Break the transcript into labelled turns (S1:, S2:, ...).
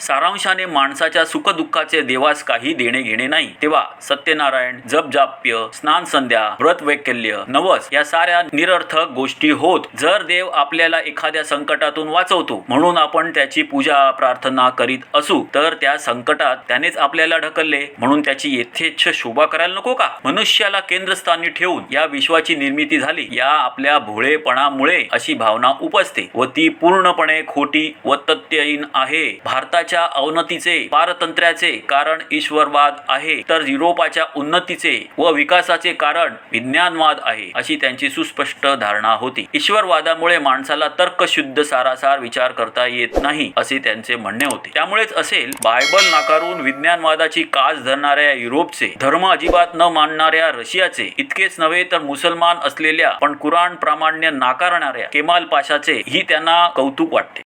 S1: सारांशाने माणसाच्या सुखदुःखाचे देवास काही देणे घेणे नाही. तेव्हा सत्यनारायण जपजाप्य स्नान संध्या व्रत वैकल्य नवस या साऱ्या निरर्थक गोष्टी होत जर देव आपल्याला एखाद्या संकटातून वाचवतो म्हणून आपण त्याची पूजा प्रार्थना करीत असू तर त्या संकटात त्यानेच आपल्याला ढकलले म्हणून त्याची यथेच्छ शोभा करायला नको का? मनुष्याला केंद्रस्थानी ठेवून या विश्वाची निर्मिती झाली या आपल्या भोळेपणामुळे अशी भावना उपजते व ती पूर्णपणे खोटी व तथ्यहीन आहे. भारताची युरोपाच्या अवनतीचे पारतंत्र्याचे कारण ईश्वरवाद आहे. तर युरोपाच्या उन्नतीचे व विकासाचे कारण विज्ञानवाद आहे अशी त्यांची सुस्पष्ट धारणा होती. ईश्वरवादामुळे माणसाला तर्कशुद्ध सारासार विचार करता येत नाही असे त्यांचे म्हणणे होते. त्यामुळेच असेल बायबल नाकारून विज्ञानवादाची कास धरणाऱ्या युरोपचे धर्म अजिबात न मानणाऱ्या रशियाचे इतकेच नव्हे तर मुसलमान असलेल्या पण कुराण प्रामाण्य नाकारणाऱ्या केमाल पाशाचे ही त्यांना कौतुक वाटते.